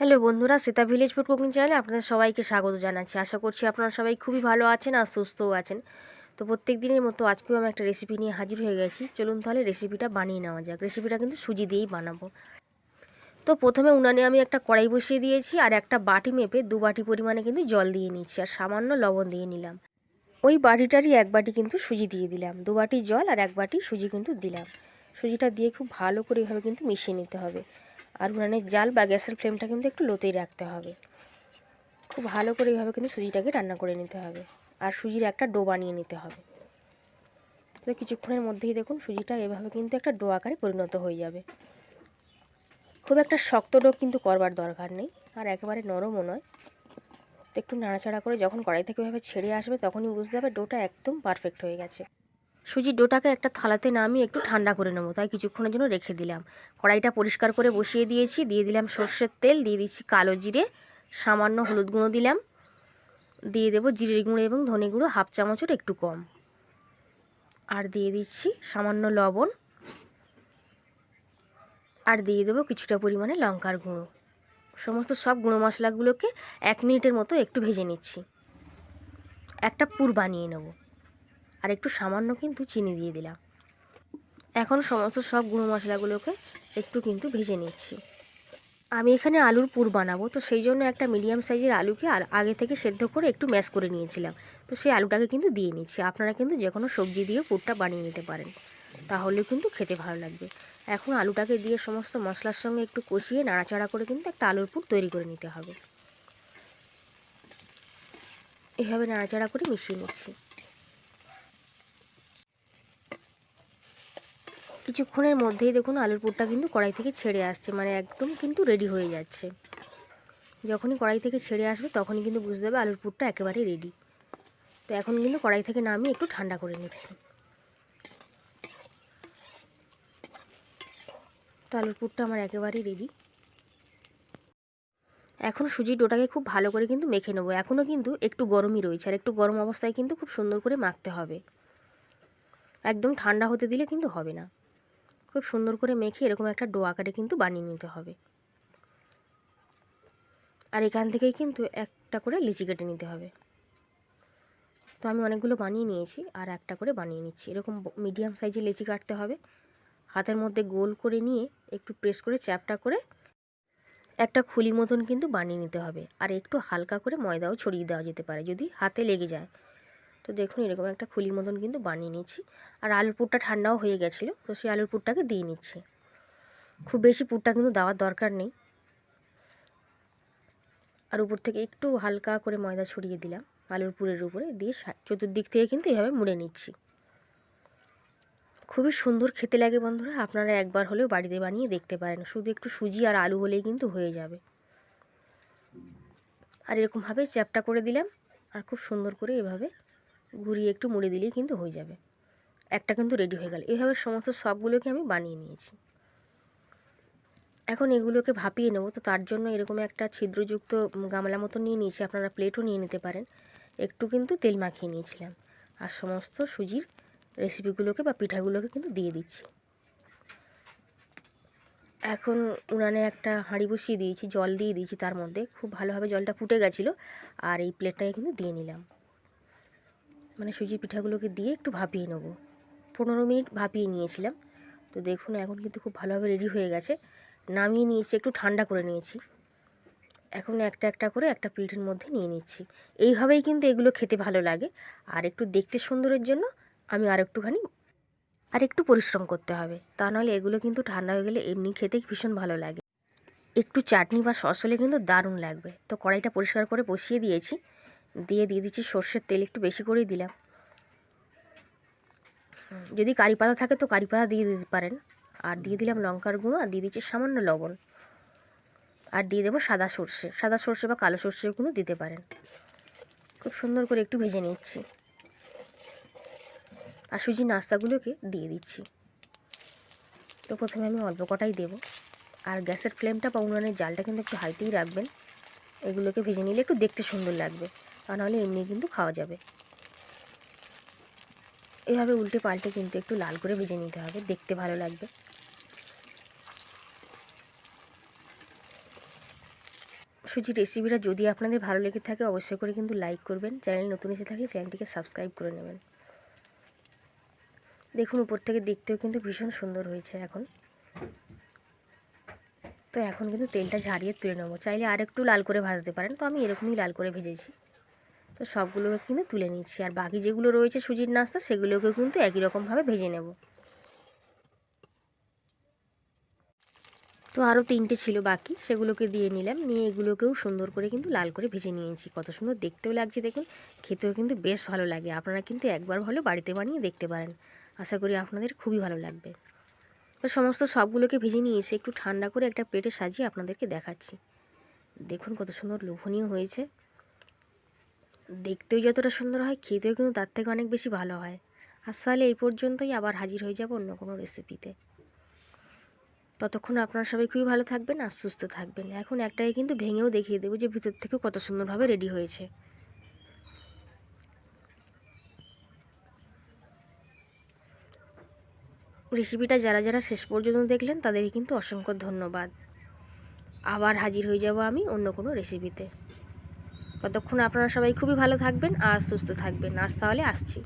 Hello বন্ধুরা, Sita village food cooking চ্যানেলে আপনাদের সবাইকে স্বাগত জানাচ্ছি। আশা করছি আপনারা সবাই খুবই ভালো আছেন আর সুস্থও আছেন। তো প্রত্যেক দিনের মতো আজকেও আমি একটা রেসিপি নিয়ে হাজির হয়ে গেছি। চলুন তাহলে রেসিপিটা বানিয়ে নেওয়া যাক। রেসিপিটা কিন্তু সুজি দিয়েই বানাবো। তো প্রথমে উনানে আমি একটা কড়াই বসিয়ে দিয়েছি আর একটা বাটি মেপে দু বাটি পরিমাণে কিন্তু জল দিয়ে নিচ্ছি আর সামান্য লবণ দিয়ে নিলাম। ওই বাটিটারই এক বাটি কিন্তু সুজি দিয়ে দিলাম। দু বাটি জল আর এক বাটি সুজি কিন্তু দিলাম। সুজিটা দিয়ে খুব ভালো করে এভাবে কিন্তু মিশিয়ে নিতে হবে। আর উনানের জাল বা গ্যাসের ফ্লেমটা কিন্তু একটু লোতেই রাখতে হবে। খুব ভালো করে এইভাবে কিন্তু সুজিটাকে রান্না করে নিতে হবে। আর সুজির একটা ডো বানিয়ে নিতে হবে। তো কিছুক্ষণের মধ্যেই দেখুন সুজিটা এভাবে কিন্তু একটা ডো আকারে পরিণত হয়ে যাবে। খুব একটা শক্ত ডো কিন্তু করবার দরকার নেই, আর একেবারে নরমও নয়। তো একটু নাড়াচাড়া করে যখন কড়াই থেকে এভাবে ছেড়ে আসবে তখনই বুঝতে হবে ডোটা একদম পারফেক্ট হয়ে গেছে। সুজির ডোটাকে একটা থালাতে নামিয়ে একটু ঠান্ডা করে নেব, তাই কিছুক্ষণের জন্য রেখে দিলাম। কড়াইটা পরিষ্কার করে বসিয়ে দিয়েছি, দিয়ে দিলাম সর্ষের তেল, দিয়ে দিচ্ছি কালো জিরে, সামান্য হলুদ গুঁড়ো দিলাম। দিয়ে দেবো জিরের গুঁড়ো এবং ধনে গুঁড়ো, হাফ চামচের একটু কম। আর দিয়ে দিচ্ছি সামান্য লবণ। আর দিয়ে দেবো কিছুটা পরিমাণে লঙ্কার গুঁড়ো। সমস্ত সব গুঁড়ো মশলাগুলোকে এক মিনিটের মতো একটু ভেজে নিচ্ছি। একটা পুর বানিয়ে নেব। আর একটু সামান্য কিন্তু চিনি দিয়ে দিলাম। এখন সমস্ত সব গুঁড়ো মশলাগুলোকে একটু কিন্তু ভেজে নিচ্ছি। আমি এখানে আলুর পুর বানাবো, তো সেই জন্য একটা মিডিয়াম সাইজের আলুকে আর আগে থেকে সেদ্ধ করে একটু ম্যাশ করে নিয়েছিলাম। তো সেই আলুটাকে কিন্তু দিয়ে নিচ্ছি। আপনারা কিন্তু যে কোনো সবজি দিয়ে পুরটা বানিয়ে নিতে পারেন। তাহলেও কিন্তু খেতে ভালো লাগবে। এখন আলুটাকে দিয়ে সমস্ত মশলার সঙ্গে একটু কষিয়ে নাড়াচাড়া করে কিন্তু একটা আলুর পুর তৈরি করে নিতে হবে। এভাবে নাড়াচাড়া করে মিশিয়ে নিচ্ছি। কিছুক্ষণের মধ্যেই দেখুন আলুর পুরটা কিন্তু কড়াই থেকে ছেড়ে আসছে মানে একদম কিন্তু রেডি হয়ে যাচ্ছে। যখনই কড়াই থেকে ছেড়ে আসবে তখনই কিন্তু বুঝতে হবে আলুর পুরটা একেবারেই রেডি তো এখন কিন্তু কড়াই থেকে নামিয়ে একটু ঠান্ডা করে নিচ্ছি। তো আলুর পুরটা আমার একেবারেই রেডি এখন সুজির ডোটাকে খুব ভালো করে কিন্তু মেখে নেব। এখনও কিন্তু একটু গরমই রয়েছে আর একটু গরম অবস্থায় কিন্তু খুব সুন্দর করে মাখতে হবে। একদম ঠান্ডা হতে দিলে কিন্তু হবে না। খুব সুন্দর করে মেখে এরকম একটা ডো আকারে কিন্তু বানিয়ে নিতে হবে। আর এখান থেকেই কিন্তু একটা করে লিচি কেটে নিতে হবে। তো আমি অনেকগুলো বানিয়ে নিয়েছি আর একটা করে বানিয়ে নিচ্ছি। এরকম মিডিয়াম সাইজে লিচি কাটতে হবে। হাতের মধ্যে গোল করে নিয়ে একটু প্রেস করে চ্যাপটা করে একটা খুলি মতন কিন্তু বানিয়ে নিতে হবে। আর একটু হালকা করে ময়দাও ছড়িয়ে দেওয়া যেতে পারে যদি হাতে লেগে যায়। তো দেখুন, এরকম একটা খুলি মতন কিন্তু বানিয়ে নিচ্ছি আর আলুর পুরটা ঠান্ডাও হয়ে গেছিল, তো সেই আলুর পুরটাকে দিয়ে নিচ্ছি। খুব বেশি পুরটা কিন্তু দেওয়ার দরকার নেই। আর উপর থেকে একটু হালকা করে ময়দা ছড়িয়ে দিলাম আলুর পুরের উপরে, দিয়ে চতুর্দিক থেকে কিন্তু এভাবে মুড়ে নিচ্ছি। খুবই সুন্দর খেতে লাগে বন্ধুরা, আপনারা একবার হলেও বাড়িতে বানিয়ে দেখতে পারেন। শুধু একটু সুজি আর আলু হলেই কিন্তু হয়ে যাবে। আর এরকমভাবে চ্যাপটা করে দিলাম, আর খুব সুন্দর করে এভাবে ঘুরিয়ে একটু মুড়ে দিলেই কিন্তু হয়ে যাবে। একটা কিন্তু রেডি হয়ে গেল। এইভাবে সমস্ত সবগুলোকে আমি বানিয়ে নিয়েছি। এখন এগুলোকে ভাপিয়ে নেব। তো তার জন্য এরকম একটা ছিদ্রযুক্ত গামলা মতো নিয়ে নিয়েছি। আপনারা প্লেটও নিয়ে নিতে পারেন। একটু কিন্তু তেল মাখিয়ে নিয়েছিলাম। আর সমস্ত সুজির রেসিপিগুলোকে বা পিঠাগুলোকে কিন্তু দিয়ে দিচ্ছি। এখন উনানে একটা হাঁড়ি বসিয়ে দিয়েছি। জল দিয়ে দিয়েছি তার মধ্যে। খুব ভালোভাবে জলটা ফুটে গেছিল। আর এই প্লেটটাকে কিন্তু দিয়ে নিলাম। মানে সুজি পিঠাগুলোকে দিয়ে একটু ভাপিয়ে নেব। পনেরো মিনিট ভাপিয়ে নিয়েছিলাম। তো দেখুন, এখন কিন্তু খুব ভালোভাবে রেডি হয়ে গেছে। নামিয়ে নিয়েছি, একটু ঠান্ডা করে নিয়েছি। এখন একটা একটা করে একটা প্লেটের মধ্যে নিয়ে নিচ্ছি। এইভাবেই কিন্তু এগুলো খেতে ভালো লাগে। আর একটু দেখতে সুন্দরের জন্য আমি আর একটুখানি আর একটু পরিশ্রম করতে হবে। তা নাহলে এগুলো কিন্তু ঠান্ডা হয়ে গেলে এমনি খেতে ভীষণ ভালো লাগে। একটু চাটনি বা সস হলে কিন্তু দারুণ লাগবে। তো কড়াইটা পরিষ্কার করে বসিয়ে দিয়েছি। দিয়ে দিয়ে দিচ্ছি, সর্ষের তেল একটু বেশি করেই দিলাম। যদি কারি পাতা থাকে তো কারি পাতা দিয়ে দিতে পারেন। আর দিয়ে দিলাম লঙ্কার গুঁড়ো, আর দিয়ে দিচ্ছি সামান্য লবণ। আর দিয়ে দেবো সাদা সর্ষে সাদা সর্ষে বা কালো সর্ষেও কিন্তু দিতে পারেন। খুব সুন্দর করে একটু ভেজে নিচ্ছি। আর সুজি নাস্তাগুলোকে দিয়ে দিচ্ছি। তো প্রথমে আমি অল্প কটাই দেবো। আর গ্যাসের ফ্লেমটা বা উনুনের জালটা কিন্তু একটু হাইতেই রাখবেন। এগুলোকে ভেজে নিলে একটু দেখতে সুন্দর লাগবে। তা নাহলে এমনি কিন্তু খাওয়া যাবে। এভাবে উল্টে পাল্টে কিন্তু একটু লাল করে ভেজে নিতে হবে, দেখতে ভালো লাগবে। সুজি রেসিপিটা যদি আপনাদের ভালো লেগে থাকে, অবশ্যই করে কিন্তু লাইক করবেন। চ্যানেল নতুন এসে থাকলে চ্যানেলটিকে সাবস্ক্রাইব করে নেবেন। দেখুন, উপর থেকে দেখতেও কিন্তু ভীষণ সুন্দর হয়েছে এখন। তো এখন কিন্তু তেলটা ঝারিয়ে তুলে নেব। চাইলে আর একটু লাল করে ভাজতে পারেন। তো আমি এরকমই লাল করে ভেজেছি। তো সবগুলোকে কিন্তু তুলে নিচ্ছি। আর বাকি যেগুলো রয়েছে সুজির নাস্তা সেগুলোকেও কিন্তু একই রকমভাবে ভেজে নেব। তো আরও তিনটে ছিল বাকি। সেগুলোকে দিয়ে নিলাম। নিয়ে এগুলোকেও সুন্দর করে কিন্তু লাল করে ভেজে নিয়েছি। কত সুন্দর দেখতেও লাগছে দেখুন। খেতেও কিন্তু বেশ ভালো লাগে। আপনারা কিন্তু একবার হলে বাড়িতে বানিয়ে দেখতে পারেন। আশা করি আপনাদের খুবই ভালো লাগবে। তো সমস্ত সবগুলোকে ভেজে নিয়েছি, একটু ঠান্ডা করে একটা প্লেটে সাজিয়ে আপনাদেরকে দেখাচ্ছি। দেখুন কত সুন্দর লোভনীয় হয়েছে। দেখতেও যতটা সুন্দর হয়, খেতেও কিন্তু তার থেকে অনেক বেশি ভালো হয়। আর তাহলে এই পর্যন্তই, আবার হাজির হয়ে যাব অন্য কোনো রেসিপিতে ততক্ষণ আপনারা সবাই খুবই ভালো থাকবেন আর সুস্থ থাকবেন। এখন একটাকে কিন্তু ভেঙেও দেখিয়ে দেবো যে ভিতর থেকেও কত সুন্দরভাবে রেডি হয়েছে। রেসিপিটা যারা যারা শেষ পর্যন্ত দেখলেন, তাদেরকে কিন্তু অসংখ্য ধন্যবাদ। আবার হাজির হয়ে যাব আমি অন্য কোনো রেসিপিতে। ততক্ষণ আপনারা সবাই খুবই ভালো থাকবেন আর সুস্থ থাকবেন। আজ তাহলে আসছি।